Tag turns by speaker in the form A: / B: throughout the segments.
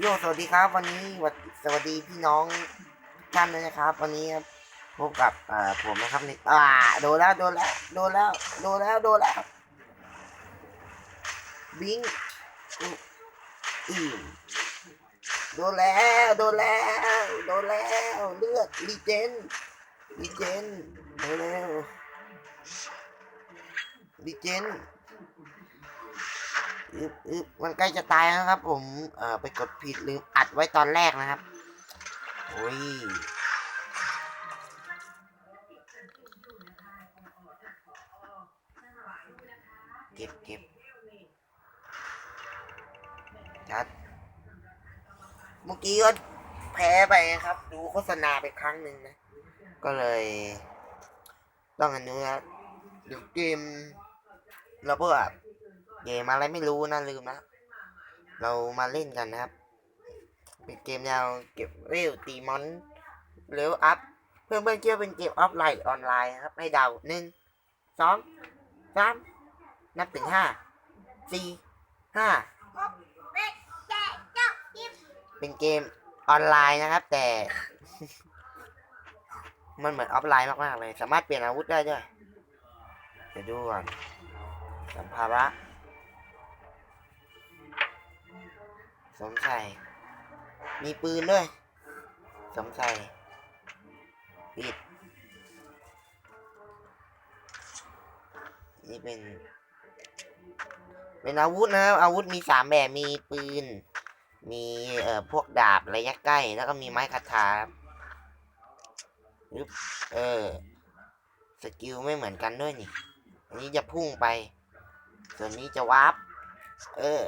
A: โยสวัสดีครับ วันนี้สวัสดีพี่น้องทุกท่านเลยนะครับ วันนี้ครับพบกับผมนะครับในอ่าโดนแล้วโดนแล้วโดนแล้วโดนแล้วโดนแล้วบิงอือโดนแล้วโดนแล้วโดนแล้วเลือดรีเจนรีเจนโดนแล้วรีเจน อึบอึบมันใกล้จะตายแล้วครับ ผมเอ่อไปกดผิดลืมอัดไว้ตอนแรกนะครับโอ้ยเก็บเก็บชัดเมื่อกี้ก็แพ้ไปนะครับ ดูโฆษณาไปครั้งหนึ่งนะ ก็เลย ต้องอนนี้นะเดี๋ยวเกมเราเพื่อ เกมอะไรไม่รู้นะลืมนะ เรามาเล่นกันนะครับ เป็นเกมแนวเก็บเรลตีมอนเร็วอัพ เพื่อนเพื่อนเชื่อเป็นเกมออฟไลน์ออนไลน์นะครับให้เดาหนึ่งสองสามนับถึงห้าสี่ห้าเป็นเกมออนไลน์นะครับ แต่ มันเหมือนออฟไลน์มากๆเลย สามารถเปลี่ยนอาวุธได้ด้วยเดี๋ยวดูก่อนสัมภาระ สวมใส่มีปืนด้วยสวมใส่ปิด นี่เป็น เป็นอาวุธนะอาวุธมีสามแบบ มีปืน มีเอ่อพวกดาบระยะใกล้ แล้วก็มีไม้คาถาครับอึ๊บเออ สกิลไม่เหมือนกันด้วยนี่ อันนี้จะพุ่งไป ส่วนนี้จะวาร์ป เออ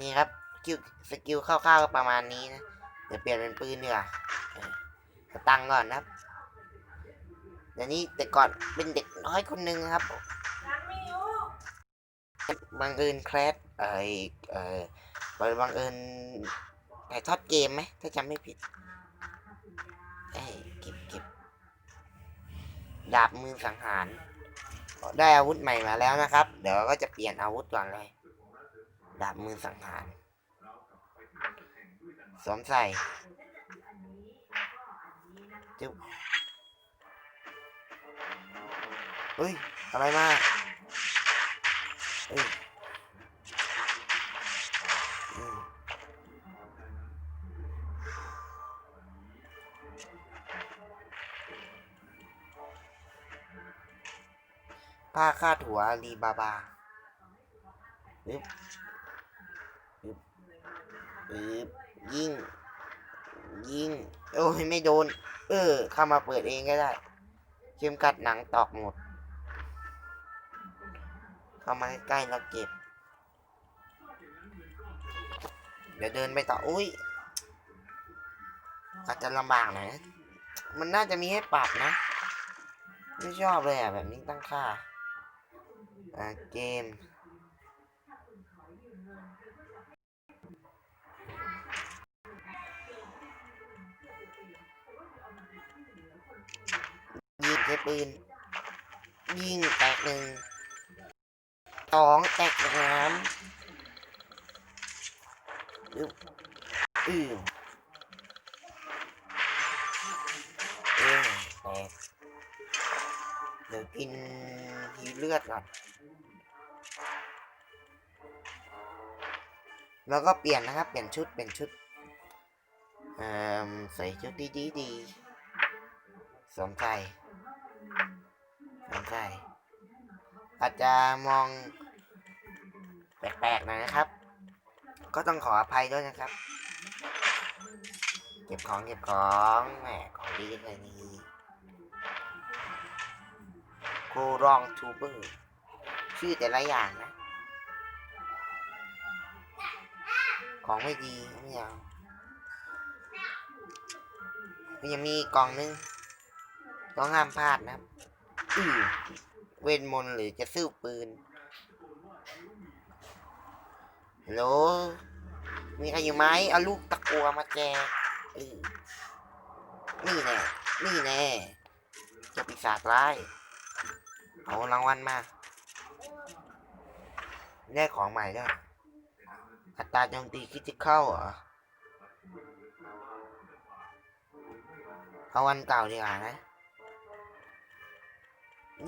A: นี่ครับ กิลสกิลคร่าวๆก็ประมาณนี้นะเดี๋ยวเปลี่ยนเป็นปืนดีกว่าเออเอาตังก่อนนะครับเดี๋ยวนี้แต่ก่อนเป็นเด็กน้อยคนหนึ่งครับบังเอิญแครดเอ่อเอ่อบังเอิญถ่ายทอดเกมไหมถ้าจำไม่ผิดเอ้เก็บเก็บดาบมือสังหาร ได้อาวุธใหม่มาแล้วนะครับ เดี๋ยวก็จะเปลี่ยนอาวุธก่อนเลย ดาบมือสังหาร สวมใส่จุ๊บเฮ้ย อะไรมาเฮ้ยผ้าคาดหัวลีบาบาอึบอึบอึบ ยิง ยิง โอ้ยไม่โดน เออ เข้ามาเปิดเองก็ได้เข็มกัดหนังตอกหมด เข้ามาใกล้ๆแล้วเก็บ เดี๋ยวเดินไปต่อ อุ้ย อาจจะลำบากหน่อยนะมันน่าจะมีให้ปรับนะ ไม่ชอบเลยอะ แบบนี้ตั้งค่า อ่า เกม ปืน ยิงแตกหนึ่งสองแตกสามอึ๊บอือเออแตกเดี๋ยวกินทีเลือดก่อน แล้วก็เปลี่ยนนะครับ เปลี่ยนชุด เปลี่ยนชุดเอ่อใส่ชุดดีดีๆดีสวมใส่ ใส่อาจจะมองแปลกๆหน่อยนะครับ ก็ต้องขออภัยด้วยนะครับ เก็บของเก็บของแหมของดีเลยนี่โครองทูเบอร์ชื่อแต่ละอย่างนะ ของไม่ดีไม่เอายังมีกกล่องนึง ก็ห้ามพลาดนะครับเวนมนหรือจะซื้อปืนฮัลโหลมีใครอยู่ไหมเอาลูกตะกัวมาแจกนี่แน่ นี่แน่จะปีศาจร้าย เอารางวัลมา ได้ของใหม่ด้วย อัตราโจมตีคิดจะเข้าเหรอเอาวันเก่าดีกว่านะ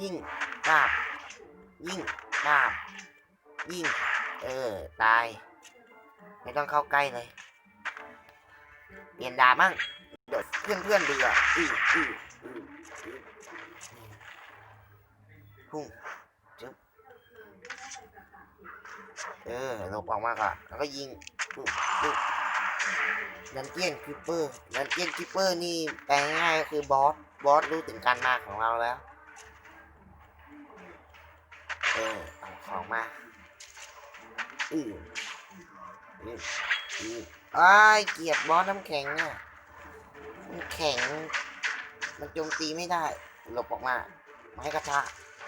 A: ยิ่งปาบยิ่งปาบยิ่งเออ ตาย ไม่ต้องเข้าใกล้เลย เปลี่ยนดาบมั่งเดี๋ยวเพื่อนเพื่อนดูอะอืออืออือพุ่งจึ๊บเออหลบออกมาก่อนแล้วก็ยิงปึ๊บปึ๊บดันเจียนคิปเปอร์ดันเจียนคิปเปอร์นี่แปลง่ายก็คือบอส บอสรู้ถึงการมาของเราแล้ว เออเอาของมาอืออืออืออ้ายเกียดบอสน้ำแข็งเนี่ยมันแข็ง มันโจมตีไม่ได้ หลบออกมาไม้กระทะ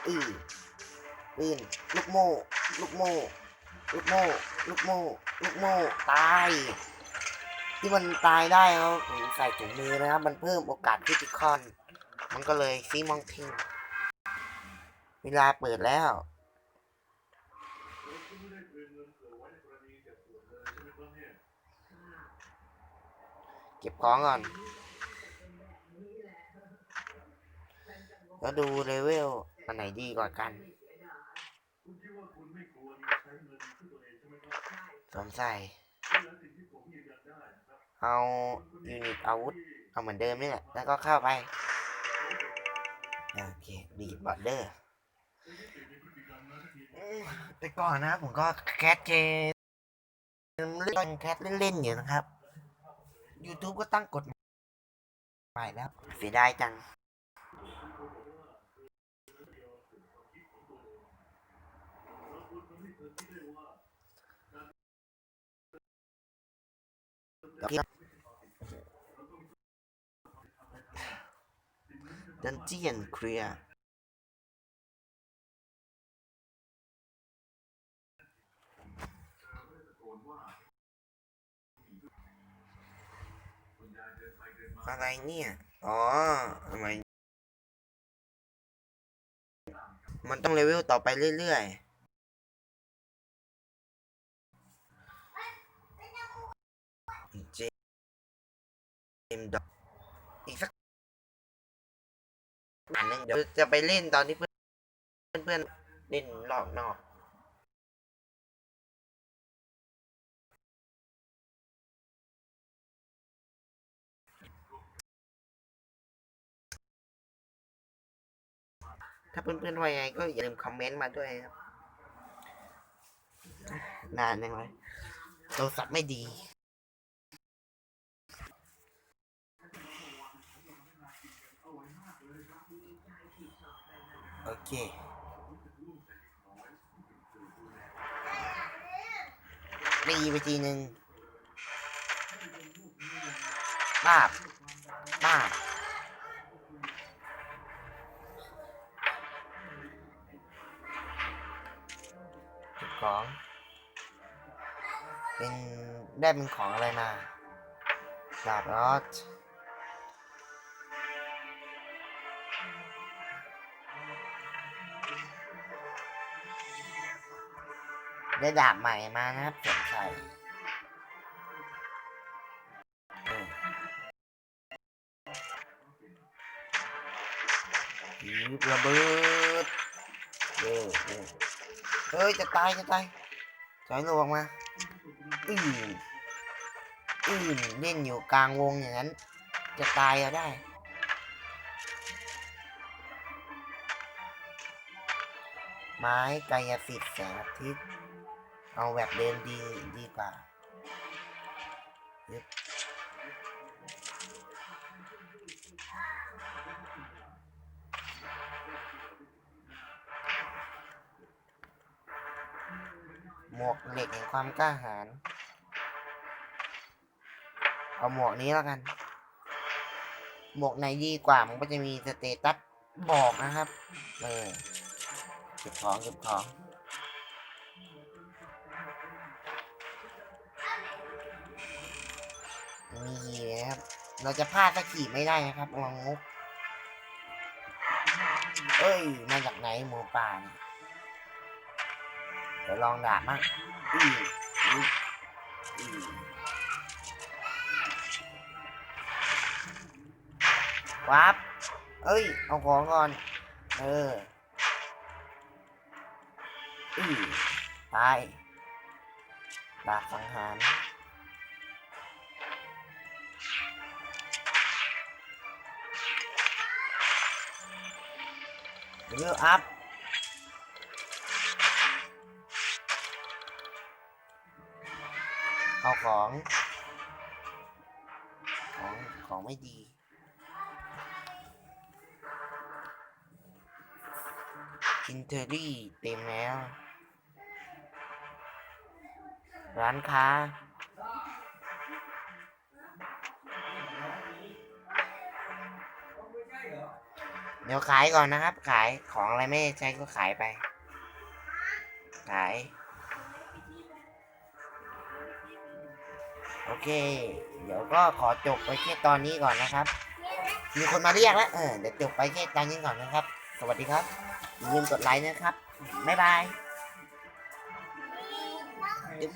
A: อือปืนลูกโม่ลูกโม่ลูกโม่ลูกโม่ลูกโม่ตาย ที่มันตายได้เขาใส่ถุงมือนะครับ มันเพิ่มโอกาสคริติคอน มันก็เลยซีมองทิง เวลาเปิดแล้ว เก็บของก่อน แล้วดูเลเวล อันไหนดีกว่ากันสวมใส่ เอายูนิตอาวุธ เอาเหมือนเดิมนี่แหละ แล้วก็เข้าไป โอเคดีบอดเดอร์ไปก่อนนะ ผมก็แคทเกมเล่นแคทเล่นๆอยู่นะครับ YouTube ก็ตั้งกฎใหม่แล้ว เสียดายจัง ดันเจียนเคลียร์ อะไรเนี่ย อ๋อทำไมมันต้องเลเวลต่อไปเรื่อยๆเจมดอกอีกสักอันหนึงเดี๋ยวจะไปเล่นตอนที่เพื่อนเพื่อนๆเล่นรอบนอก ถ้าเพื่อนๆว่ายังไงก็อย่าลืมคอมเมนต์มาด้วยครับนานยังไงโทรศัพท์ไม่ดีโอเคตีไปทีหนึ่งป้าบ ของ เป็นได้เป็นของอะไรมาดาบรอดได้ดาบใหม่มานะครับสวมใส่เออยิงระเบิดเออเออ เฮ้ยจะตายจะตายถอยหลวงมาอืมอืมเล่นอยู่กลางวงอย่างนั้น จะตายเอาได้ ไม้กายสิทธิ์แสงอาทิตย์เอาแบบเดิมดีดีกว่า มวกเหล็กแห่งความกล้าหาญเอาหมวกนี้แล้วกัน หมวกไหนดีกว่ามันก็จะมีสเตตัสบอกนะครับ เออเก็บของเก็บของมีนะครับ เราจะพลาดสักขีดไม่ได้นะครับระวังงกเอ้ย มาจากไหนหมูป่าเนี่ย เดี๋ยวลองด่ามั่งวับเอ้ย เอาของก่อน เอออือตายดาบสังหารเวลอัพ เอาของของของไม่ดีอินเทอรี่เต็มแล้ว ร้านค้า เดี๋ยวขายก่อนนะครับ ขายของอะไรไม่ใช้ก็ขายไป ขาย โอเค เดี๋ยวก็ขอจบไปแค่ตอนนี้ก่อนนะครับ มีคนมาเรียกแล้ว เออ เดี๋ยวจบไปแค่ตอนนี้ก่อนนะครับ สวัสดีครับอย่าลืมกดไลค์นะครับ บ๊ายบาย